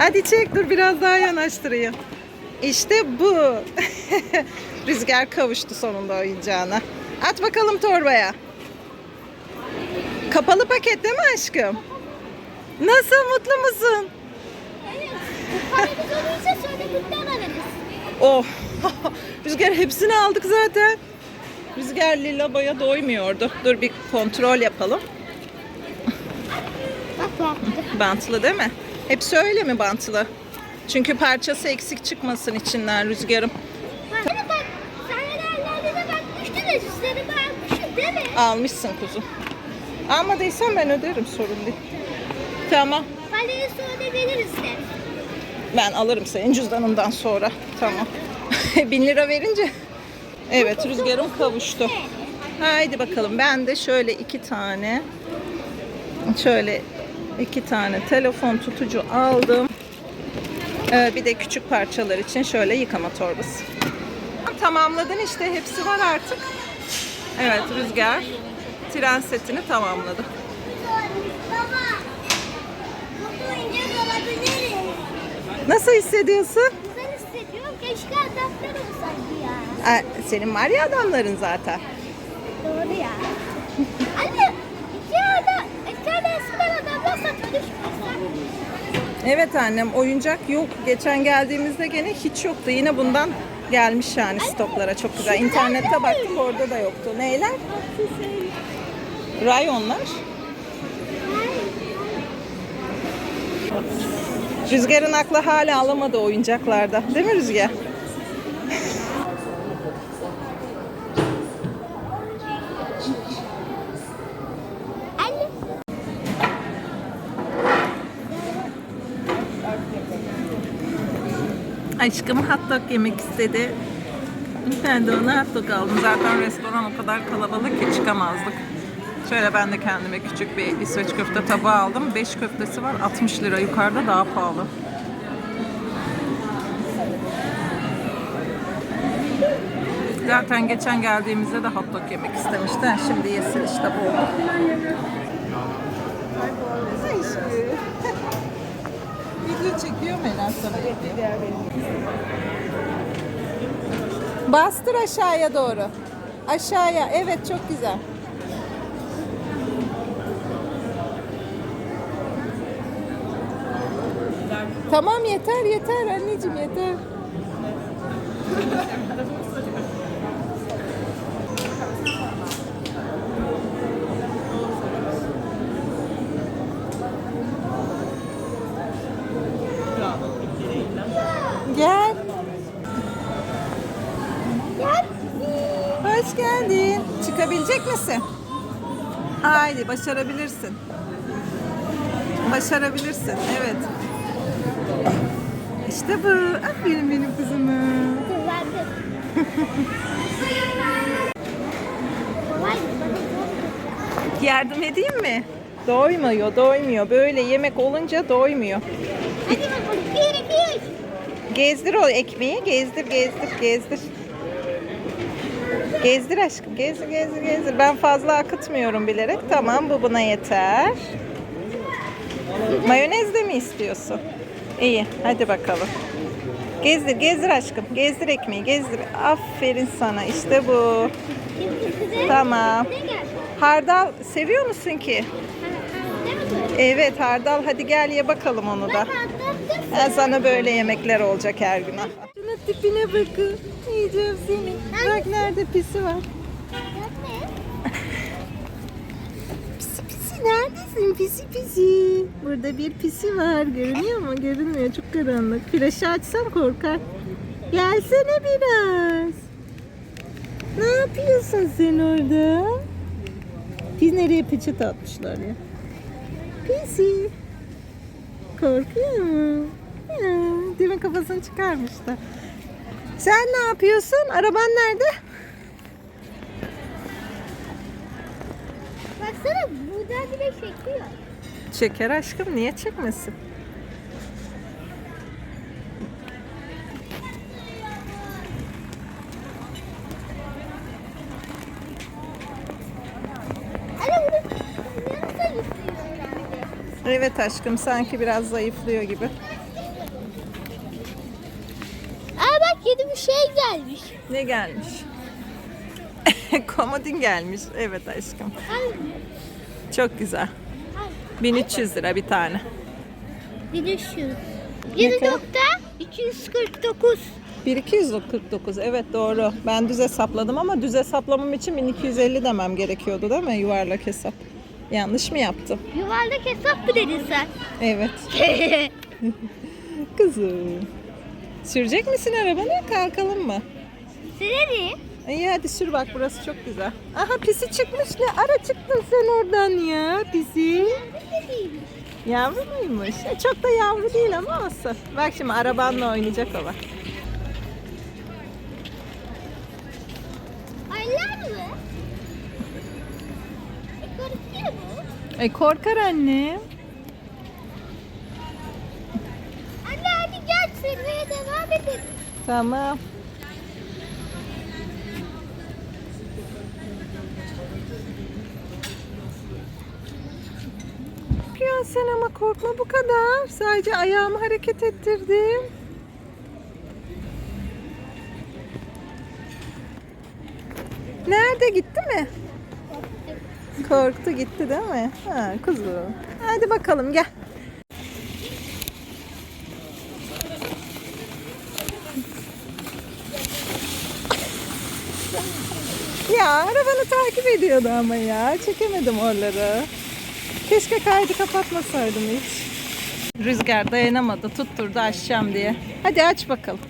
Hadi çek dur biraz daha yanaştırayım. İşte bu. Rüzgar kavuştu sonunda oyuncağına. At bakalım torbaya. Kapalı paket değil mi aşkım? Nasıl mutlu musun? Evet. Oh. Rüzgar hepsini aldık zaten. Rüzgar lila boya doymuyordu. Dur bir kontrol yapalım. Bantlı değil mi? Hepsi öyle mi bantlı? Çünkü parçası eksik çıkmasın içinden rüzgarım. Hani bak sahnelerde de bakmıştın da süsleri bakmışsın değil mi? Almışsın kuzu. Almadıysan ben öderim sorun değil. Tamam. Parayı sonra veririz de. Ben alırım senin cüzdanından sonra. Tamam. Bin lira verince. Evet rüzgarım kavuştu. Haydi bakalım ben de şöyle iki tane şöyle iki tane telefon tutucu aldım. Ee, bir de küçük parçalar için şöyle yıkama torbası. Tamamladın işte hepsi var artık. Evet Rüzgar tren setini tamamladı. Nasıl hissediyorsun? Güzel hissediyorum. Keşke adaptör olsaydı ya. Aa, senin var ya adamların zaten. Doğru ya. Anne iki ada, iki ada Evet annem oyuncak yok. Geçen geldiğimizde gene hiç yoktu. Yine bundan gelmiş yani stoklara çok güzel. İnternette baktık orada da yoktu. Neyler? Rayonlar. Rüzgar'ın aklı hala alamadı oyuncaklarda. Değil mi Rüzgar? Aşkım hot dog yemek istedi. Ben de ona hot dog aldım. Zaten restoran o kadar kalabalık ki çıkamazdık. Şöyle ben de kendime küçük bir İsveç köfte tabağı aldım. 5 köftesi var 60 lira yukarıda daha pahalı. Zaten geçen geldiğimizde de hot dog yemek istemişti. Şimdi yesin işte bu. Video çekiyor Meral sana. Bastır aşağıya doğru. Aşağıya. Evet çok güzel. Tamam yeter yeter anneciğim yeter. Gel. Gel. Hoş geldin. Çıkabilecek misin? Haydi başarabilirsin. Başarabilirsin. Evet. İşte bu. Aferin benim. Kızardı. Vay Yardım edeyim mi? Doymuyor, doymuyor. Böyle yemek olunca doymuyor. Hadi bakalım. Gezdir o ekmeği. Gezdir, gezdir, gezdir. Gezdir aşkım. Gezdir, gezdir, gezdir. Ben fazla akıtmıyorum bilerek. Tamam bu buna yeter. Mayonez de mi istiyorsun? İyi. Hadi bakalım. Gezdir, gezdir aşkım. Gezdir ekmeği, gezdir. Aferin sana. İşte bu. Tamam. Hardal seviyor musun ki? Evet hardal. Hadi gel ye bakalım onu da. Sana böyle yemekler olacak her gün. Şuna tipine bakın. Yiyeceğim seni. Bak nerede pisi var. Pisi pisi neredesin pisi pisi? Burada bir pisi var. Görünüyor mu? Görünmüyor. Çok karanlık. Flaşı açsam korkar. Gelsene biraz. Ne yapıyorsun sen orada? Biz nereye peçete atmışlar ya? Pisi. Korkuyor mu? Demin kafasını çıkarmıştı. Sen ne yapıyorsun? Araban nerede? Baksana buradan bile çekiyor. Çeker aşkım. Niye çekmesin? Evet aşkım sanki biraz zayıflıyor gibi. şey gelmiş. Ne gelmiş? Komodin gelmiş. Evet aşkım. Çok güzel. Hangi? 1300 lira bir tane. Bir de şu. Ne 7 kadar? nokta 249. 1249 evet doğru. Ben düz hesapladım ama düz hesaplamam için 1250 demem gerekiyordu değil mi? Yuvarlak hesap. Yanlış mı yaptım? Yuvarlak hesap mı dedin sen? Evet. Kızım. Sürecek misin arabanı? Kalkalım mı? Sürerim. İyi hadi sür bak burası çok güzel. Aha pisi çıkmış ne ara çıktın sen oradan ya pisi. Yavru muymuş? E, çok da yavru değil ama olsun. Bak şimdi arabanla oynayacak o bak. Aylar mı? E, korkuyor mu? E korkar anne. Anne hadi gel edelim. Tamam. Yapıyorsun sen ama korkma bu kadar. Sadece ayağımı hareket ettirdim. Nerede gitti mi? Korktu gitti değil mi? Ha kuzum. Hadi bakalım gel. Ya arabanı takip ediyordu ama ya. Çekemedim oraları. Keşke kaydı kapatmasaydım hiç. Rüzgar dayanamadı. Tutturdu açacağım diye. Hadi aç bakalım.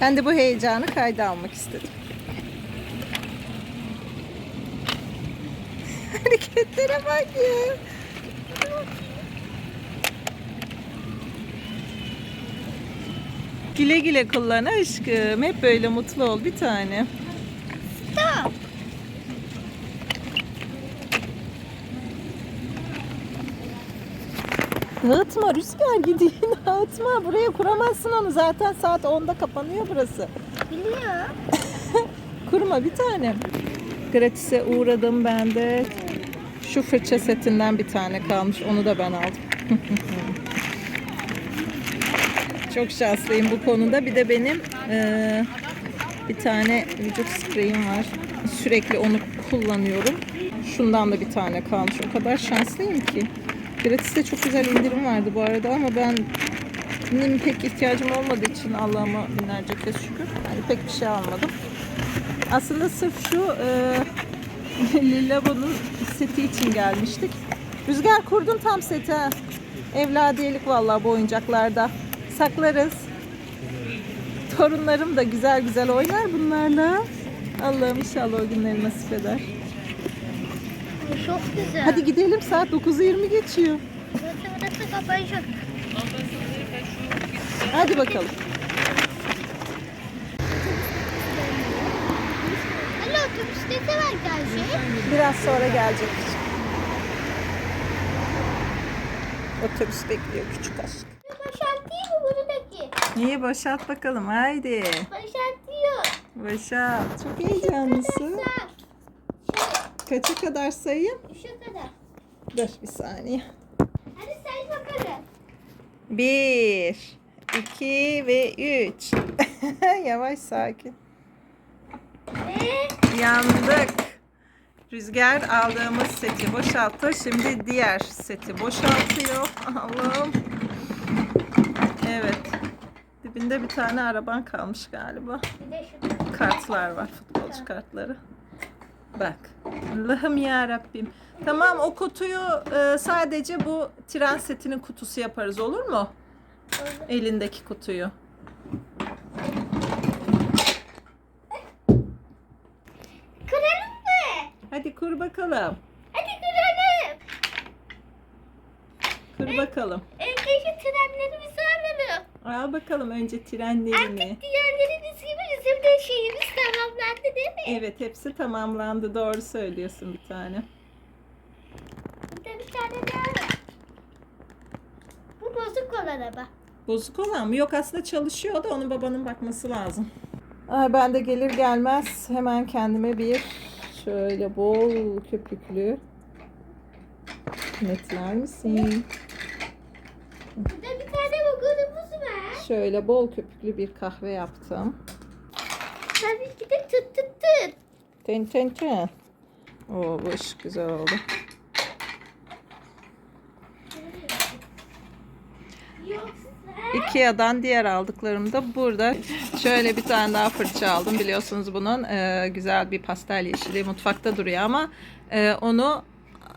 Ben de bu heyecanı kayda almak istedim. Hareketlere bak ya. Güle güle kullan aşkım. Hep böyle mutlu ol bir tane. Tamam. Dağıtma Rüzgar gideyim dağıtma. Buraya kuramazsın onu. Zaten saat 10'da kapanıyor burası. Biliyor. Kurma bir tane. Gratis'e uğradım ben de. Şu fırça setinden bir tane kalmış. Onu da ben aldım. Çok şanslıyım bu konuda. Bir de benim eee, bir tane vücut spreyim var. Sürekli onu kullanıyorum. Şundan da bir tane kalmış. O kadar şanslıyım ki. Gratis'te çok güzel indirim vardı bu arada ama ben benim pek ihtiyacım olmadığı için Allah'ıma binlerce kez şükür. Yani pek bir şey almadım. Aslında sırf şu e, Lillabon'un seti için gelmiştik. Rüzgar kurdun tam seti ha. Evladiyelik vallahi bu oyuncaklarda. Saklarız. Torunlarım da güzel güzel oynar bunlarla. Allah'ım inşallah o günleri nasip eder. Çok güzel. Hadi gidelim saat 9'u 20 geçiyor. Burası burası kapanacak. Hadi bakalım. Anne otobüste de var gelecek. Biraz sonra gelecek. Otobüs bekliyor küçük aşk. Boşaltayım mı buradaki? İyi boşalt bakalım haydi. Boşaltıyor. Boşalt. Çok heyecanlısın. Sağ. Kaça kadar sayayım? Şu kadar. Dur bir saniye. Hadi say bakalım. Bir, iki ve üç. Yavaş sakin. Ve Yandık. Rüzgar aldığımız seti boşalttı. Şimdi diğer seti boşaltıyor. Allah'ım. Evet. Dibinde bir tane araban kalmış galiba. bir de şu. Kartlar var. Futbolcu kartları. Bak. Allah'ım ya Rabbim. Tamam o kutuyu e, sadece bu tren setinin kutusu yaparız olur mu? Elindeki kutuyu. Kıralım mı? Hadi kur bakalım. Hadi kıralım. Kur bakalım. Önce şu trenlerimizi alalım. Al bakalım önce trenlerini. Artık gibi bizim de şeyimiz tamamlandı değil mi? Evet hepsi tamamlandı. Doğru söylüyorsun bir tane. Burada bir tane daha var. Bu bozuk olan araba. Bozuk olan mı? Yok aslında çalışıyor da onun babanın bakması lazım. Ay ben de gelir gelmez hemen kendime bir şöyle bol köpüklü netler misin? Burada bir tane vagonumuz var. Şöyle bol köpüklü bir kahve yaptım. Tabii ki de tut tut tut. Ten ten ten. Oo bu iş güzel oldu. Ikea'dan diğer aldıklarım da burada. Şöyle bir tane daha fırça aldım. Biliyorsunuz bunun e, güzel bir pastel yeşili mutfakta duruyor ama e, onu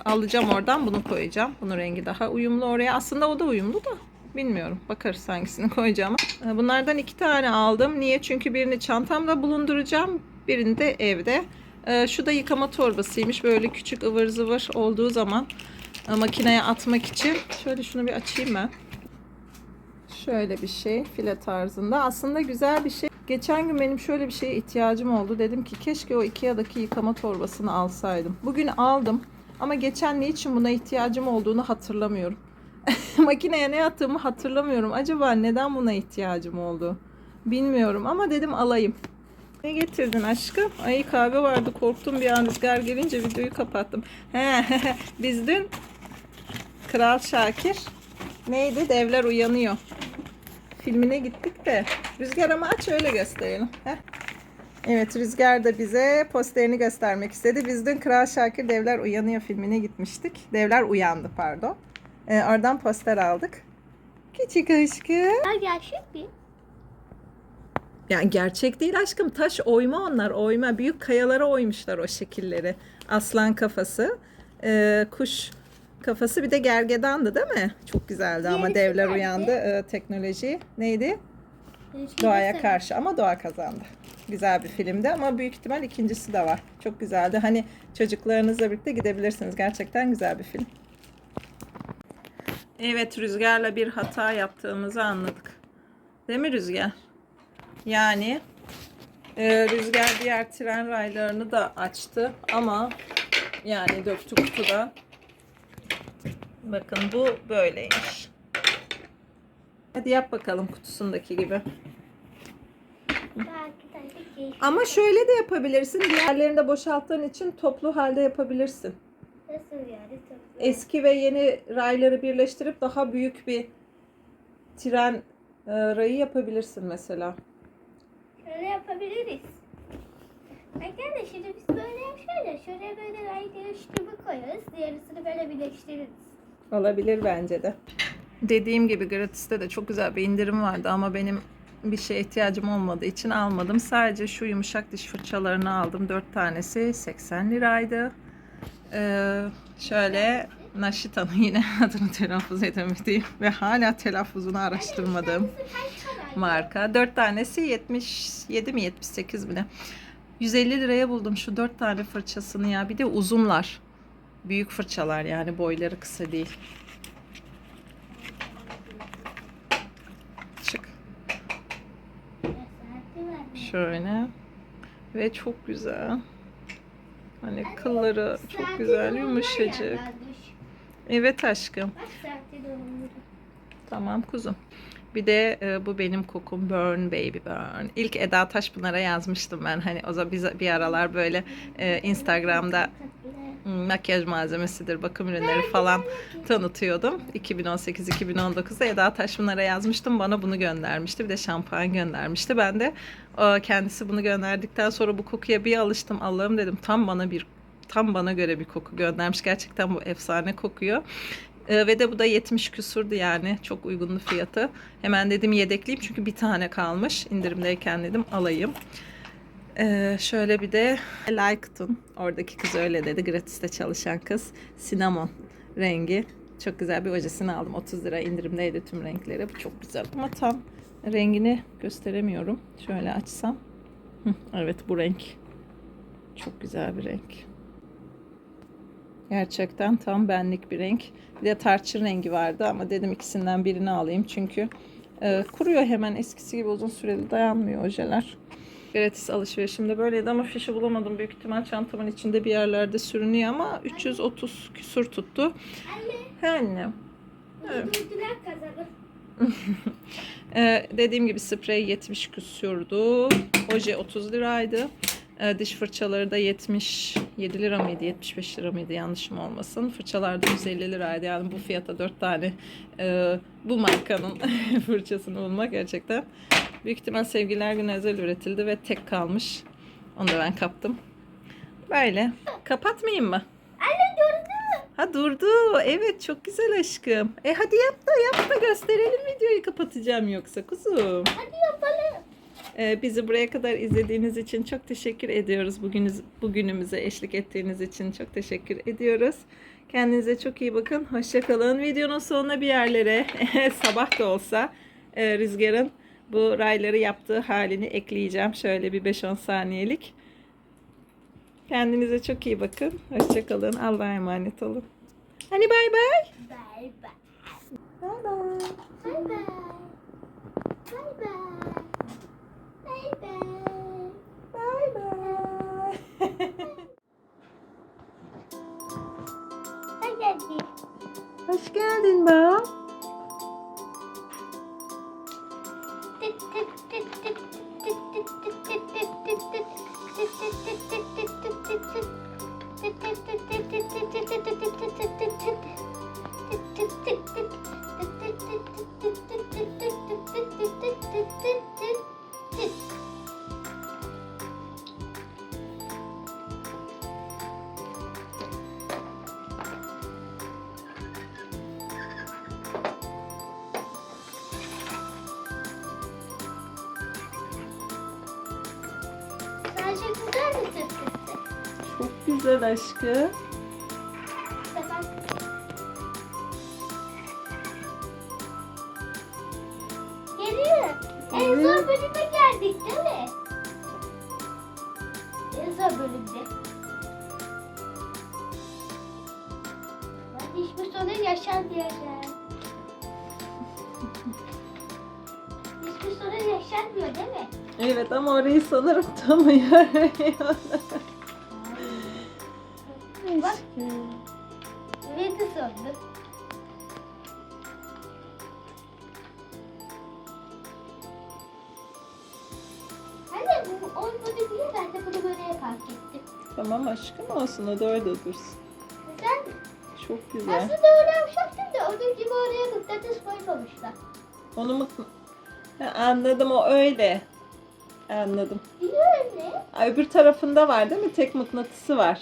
alacağım oradan bunu koyacağım. Bunun rengi daha uyumlu oraya. Aslında o da uyumlu da bilmiyorum. Bakarız hangisini koyacağım. E, bunlardan iki tane aldım. Niye? Çünkü birini çantamda bulunduracağım. Birini de evde. E, şu da yıkama torbasıymış. Böyle küçük ıvır zıvır olduğu zaman e, makineye atmak için. Şöyle şunu bir açayım ben. Şöyle bir şey file tarzında. Aslında güzel bir şey. Geçen gün benim şöyle bir şeye ihtiyacım oldu. Dedim ki keşke o Ikea'daki yıkama torbasını alsaydım. Bugün aldım ama geçen ne için buna ihtiyacım olduğunu hatırlamıyorum. Makineye ne attığımı hatırlamıyorum. Acaba neden buna ihtiyacım oldu? Bilmiyorum ama dedim alayım. Ne getirdin aşkım? Ay kahve vardı korktum bir an rüzgar gelince videoyu kapattım. Biz dün Kral Şakir neydi? Devler Uyanıyor filmine gittik de Rüzgar ama aç öyle gösterelim. Heh. Evet Rüzgar da bize posterini göstermek istedi. Biz dün Kral Şakir Devler Uyanıyor filmine gitmiştik. Devler Uyandı pardon. Ee, oradan poster aldık. Küçük aşkım. Ha gerçek mi? Yani gerçek değil aşkım. Taş oyma onlar oyma. Büyük kayalara oymuşlar o şekilleri. Aslan kafası, e, kuş kafası bir de gergedandı değil mi? Çok güzeldi ama Diğeri devler nerede? uyandı. E, teknoloji neydi? Hiç Doğaya kimse- karşı ama doğa kazandı. Güzel bir filmdi ama büyük ihtimal ikincisi de var. Çok güzeldi. Hani çocuklarınızla birlikte gidebilirsiniz. Gerçekten güzel bir film. Evet Rüzgar'la bir hata yaptığımızı anladık. Değil mi Rüzgar? Yani e, Rüzgar diğer tren raylarını da açtı ama yani döktü kutuda. Bakın bu böyleymiş. Hadi yap bakalım kutusundaki gibi. Ama şöyle de yapabilirsin. Diğerlerini de boşalttığın için toplu halde yapabilirsin. Nasıl yani tabii. Eski ve yeni rayları birleştirip daha büyük bir tren e, rayı yapabilirsin mesela. Şöyle yapabiliriz. Bakın da şimdi biz böyle şöyle şuraya böyle ray değiştirme koyarız. Diğerisini böyle birleştiririz. Olabilir bence de. Dediğim gibi gratis'te de çok güzel bir indirim vardı ama benim bir şeye ihtiyacım olmadığı için almadım. Sadece şu yumuşak diş fırçalarını aldım. 4 tanesi 80 liraydı. Ee, şöyle Naşita'nın yine adını telaffuz edemediğim ve hala telaffuzunu araştırmadığım marka. 4 tanesi 77 mi 78 mi ne? 150 liraya buldum şu 4 tane fırçasını ya. Bir de uzunlar. Büyük fırçalar yani boyları kısa değil. Çık. Şöyle. Ve çok güzel. Hani kılları çok güzel, yumuşacık. Evet aşkım. Tamam kuzum. Bir de e, bu benim kokum Burn Baby Burn. İlk Eda Taşpınar'a yazmıştım ben. Hani o zaman biz bir aralar böyle e, Instagram'da makyaj malzemesidir, bakım ürünleri falan tanıtıyordum. 2018-2019'da Eda Taşpınar'a yazmıştım. Bana bunu göndermişti. Bir de şampuan göndermişti. Ben de e, kendisi bunu gönderdikten sonra bu kokuya bir alıştım. Allah'ım dedim tam bana bir tam bana göre bir koku göndermiş. Gerçekten bu efsane kokuyor. Ee, ve de bu da 70 küsurdu yani. Çok uygunlu fiyatı. Hemen dedim yedekleyeyim çünkü bir tane kalmış. İndirimdeyken dedim alayım. Ee, şöyle bir de Like'tun. Oradaki kız öyle dedi. Gratis'te çalışan kız. Cinnamon rengi. Çok güzel bir ojesini aldım. 30 lira indirimdeydi tüm renkleri. Bu çok güzel ama tam rengini gösteremiyorum. Şöyle açsam. Evet bu renk. Çok güzel bir renk. Gerçekten tam benlik bir renk. Bir de tarçın rengi vardı ama dedim ikisinden birini alayım çünkü e, kuruyor hemen eskisi gibi uzun süreli dayanmıyor ojeler. Gratis alışverişimde böyleydi ama fişi bulamadım. Büyük ihtimal çantamın içinde bir yerlerde sürünüyor ama 330 küsur tuttu. Anne, He duydular kazanır. Ee, dediğim gibi sprey 70 küsurdu. Oje 30 liraydı. E, diş fırçaları da 77 lira mıydı? 75 lira mıydı? Yanlışım olmasın. Fırçalar da 150 liraydı. Yani bu fiyata 4 tane e, bu markanın fırçasını bulmak gerçekten büyük ihtimal sevgiler günü özel üretildi ve tek kalmış. Onu da ben kaptım. Böyle. Kapatmayayım mı? Anne mü? Ha durdu. Evet çok güzel aşkım. E hadi yap da yap da gösterelim videoyu kapatacağım yoksa kuzum. Hadi yapalım. Ee, bizi buraya kadar izlediğiniz için çok teşekkür ediyoruz. Bugünüz, bugünümüze eşlik ettiğiniz için çok teşekkür ediyoruz. Kendinize çok iyi bakın. Hoşçakalın. Videonun sonuna bir yerlere sabah da olsa e, Rüzgar'ın bu rayları yaptığı halini ekleyeceğim. Şöyle bir 5-10 saniyelik. Kendinize çok iyi bakın. Hoşçakalın. Allah'a emanet olun. Hani bay bay. Bay bay. Bye. Bye bye. Bye bye. Bay bay. Hadi. Hoş geldin てってって Sadece güzel mi tırtıktı? Çok güzel aşkım. Tamam. Geliyor. En Evet. zor bölüme geldik değil mi? En zor bölümde. Ben hiçbir sorun yaşanmayacak. Evet ama orayı sanırım tam ayarlayamadım. Bak. Evet sordu. Anne bu olmadı diye ben de bunu böyle fark ettim. Tamam aşkım olsun o da orada dursun. Güzel mi? Çok güzel. Aslında öyle yapacaktım da onun gibi oraya mıknatıs koymamışlar. Onu mu... Ha, anladım o öyle. Anladım. Biliyor. Ay, öbür tarafında var değil mi? Tek mıknatısı var.